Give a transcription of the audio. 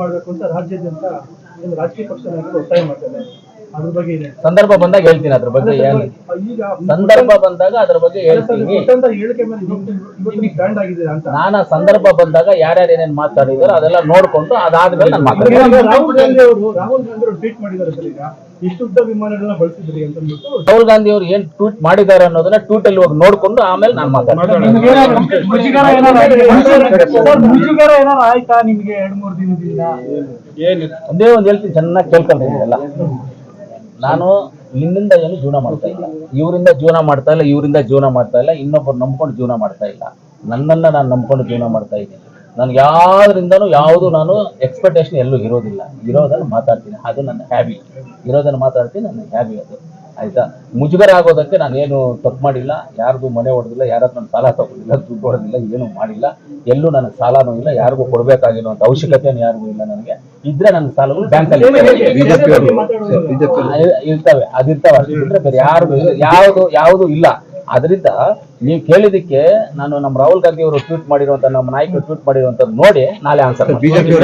ಮಾಡಬೇಕು ಅಂತ ರಾಜ್ಯಾದ್ಯಂತ ಒಂದು ರಾಜಕೀಯ ಪಕ್ಷ ನಾಯಕರು ಒತ್ತಾಯ ಮಾಡ್ತಾರೆ. ಅದ್ರ ಬಗ್ಗೆ ಇದೆ. ಸಂದರ್ಭ ಬಂದಾಗ ಹೇಳ್ತೀನಿ ಅದ್ರ ಬಗ್ಗೆ ಏನು ಈಗ ಸಂದರ್ಭ ಬಂದಾಗ ಅದ್ರ ಬಗ್ಗೆ ಹೇಳ್ತೀನಿ. ಕೊಟ್ಟಂತ ಹೇಳಿಕೆ ಮೇಲೆ ಇವತ್ತು ಬ್ಯಾಂಡ್ ಆಗಿದ್ದೀರಾ ಅಂತ. ನಾನು ಆ ಸಂದರ್ಭ ಬಂದಾಗ ಯಾರ್ಯಾರು ಏನೇನ್ ಮಾತಾಡಿದಾರೋ ಅದೆಲ್ಲ ನೋಡ್ಕೊಂಡು ಅದಾದ್ಮೇಲೆ ನಾನು ಮಾತಾಡ್ತೀನಿ. ರಾಹುಲ್ ಗಾಂಧಿ ಅವರು ರಾಹುಲ್ ಗಾಂಧಿ ಅವರು ಟ್ವೀಟ್ ಮಾಡಿದ್ದಾರೆ ಸರ್ ಈಗ. ಇಷ್ಟು ಉದ್ದ ವಿಮಾನಗಳನ್ನ ಬಳಸಿದ್ರಿ ಅಂತ ಅಂದ್ಬಿಟ್ಟು ರಾಹುಲ್ ಗಾಂಧಿ ಅವರು ಏನ್ ಟ್ವೀಟ್ ಮಾಡಿದ್ದಾರೆ ಅನ್ನೋದನ್ನ ಟ್ವೀಟ್ ಅಲ್ಲಿ ಹೋಗಿ ನೋಡ್ಕೊಂಡು ಆಮೇಲೆ ನಾನು ಮಾತಾಡ್ತೀನಿ. ಮುಜುಗರ ಮುಜುಗರ ಏನಾರು ಆಯ್ತಾ ನಿಮ್ಗೆ ಎರಡ್ ಮೂರು ದಿನದಿಂದ? ಒಂದೇ ಒಂದು ಹೇಳ್ತೀನಿ ಚೆನ್ನಾಗಿ ಕೇಳ್ಕೊಂಡಿದ್ದೀನಿ ಎಲ್ಲ ನಾನು ನಿನ್ನಿಂದ ಏನು ಜೀವನ ಮಾಡ್ತಾ ಇಲ್ಲ. ಇವರಿಂದ ಜೀವನ ಮಾಡ್ತಾ ಇಲ್ಲ, ಇವರಿಂದ ಜೀವನ ಮಾಡ್ತಾ ಇಲ್ಲ ಇನ್ನೊಬ್ಬರು ನಂಬ್ಕೊಂಡು ಜೀವನ ಮಾಡ್ತಾ ಇಲ್ಲ. ನನ್ನನ್ನ ನಾನು ನಂಬ್ಕೊಂಡು ಜೀವನ ಮಾಡ್ತಾ ಇದ್ದೀನಿ. ನನ್ಗೆ ಯಾವ್ದ್ರಿಂದನೂ ಯಾವುದು ನಾನು ಎಕ್ಸ್ಪೆಕ್ಟೇಷನ್ ಎಲ್ಲೂ ಇರೋದಿಲ್ಲ. ಇರೋದನ್ನು ಮಾತಾಡ್ತೀನಿ. ಅದು ನನ್ನ ಹ್ಯಾಬಿ ಇರೋದನ್ನು ಮಾತಾಡ್ತೀನಿ, ನನ್ನ ಹ್ಯಾಬಿ ಅದು. ಆಯ್ತಾ? ಮುಜುಗರ ಆಗೋದಕ್ಕೆ ನಾನೇನು ತಪ್ಪು ಮಾಡಿಲ್ಲ ಯಾರ್ದು ಮನೆ ಹೊಡೆದಿಲ್ಲ ಯಾರ ನಾನು ಸಾಲ ತಗೊಂಡಿಲ್ಲ ದುಡ್ಡು ಹೊಡೆದಿಲ್ಲ ಏನು ಮಾಡಿಲ್ಲ ಎಲ್ಲೂ ನನಗೆ ಸಾಲನೂ ಇಲ್ಲ ಯಾರಿಗೂ ಕೊಡಬೇಕಾಗಿರುವಂಥ ಅವಶ್ಯಕತೆನೂ ಯಾರಿಗೂ ಇಲ್ಲ ನನಗೆ. ಇದ್ರೆ ನನ್ನ ಸಾಲಗಳು ಬ್ಯಾಂಕಲ್ಲಿ ಇರ್ತವೆ. ಅದಿರ್ತಾವೆ. ಅಷ್ಟು ಬಿಟ್ರೆ ಬೇರೆ ಯಾರು ಯಾವುದು ಯಾವುದು ಇಲ್ಲ. ಅದರಿಂದ ನೀವು ಕೇಳಿದಕ್ಕೆ ನಾನು ನಮ್ಮ ರಾಹುಲ್ ಗಾಂಧಿ ಅವರು ಟ್ವೀಟ್ ಮಾಡಿರುವಂತ ನಮ್ಮ ನಾಯಕರು ಟ್ವೀಟ್ ಮಾಡಿರುವಂತ ನೋಡಿ ನಾಳೆ ಆನ್ಸರ್ ಬಿಜೆಪಿ